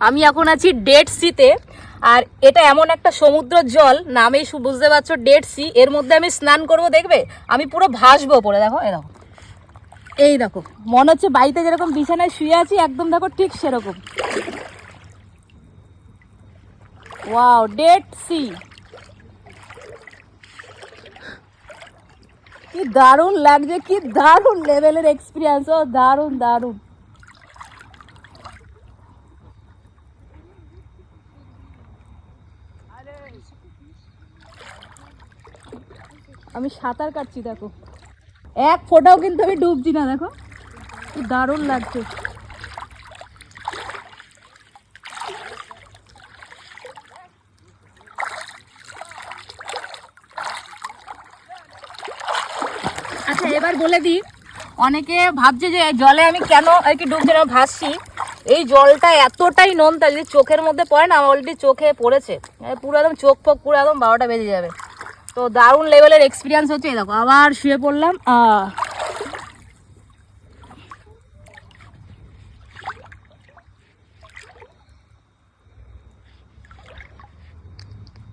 আমি এখন আছি ডেড সিতে আর এটা এমন একটা সমুদ্র জল, নামেই সু- বুঝতে পারছ ডেড সি এর মধ্যে আমি স্নান করব, দেখবে? আমি পুরো ভাসবো পরে দেখো, এই দেখো। এই দেখো, মনে হচ্ছে বাড়িতে যেরকম বিছানায় শুয়ে আছি, একদম দেখো ঠিক সেরকম। ওয়াও ডেড সি কি দারুণ লাগছে, কি দারুণ লেভেলের এক্সপিরিয়েন্স ও, দারুণ দারুণ। আমি সাঁতার কাটছি, দেখো। এক ফোটাও কিন্তু আমি ডুবছি না, দেখো। দারুণ লাগছে। আচ্ছা এবার বলে দিই, অনেকে ভাবছে যে জলে আমি কেন আর কি ডুবছি না, ভাসছি। এই জলটা এতটাই নোনতা যদি চোখের মধ্যে পড়ে না আমার অলরেডি চোখে পড়েছে। মানে পুরো একদম চোখ ফোক, পুরো একদম বারোটা বেজে যাবে। তো দারুণ লেভেলের এক্সপিরিয়েন্স হচ্ছে, এই দেখো, আবার শুয়ে পড়লাম, আহ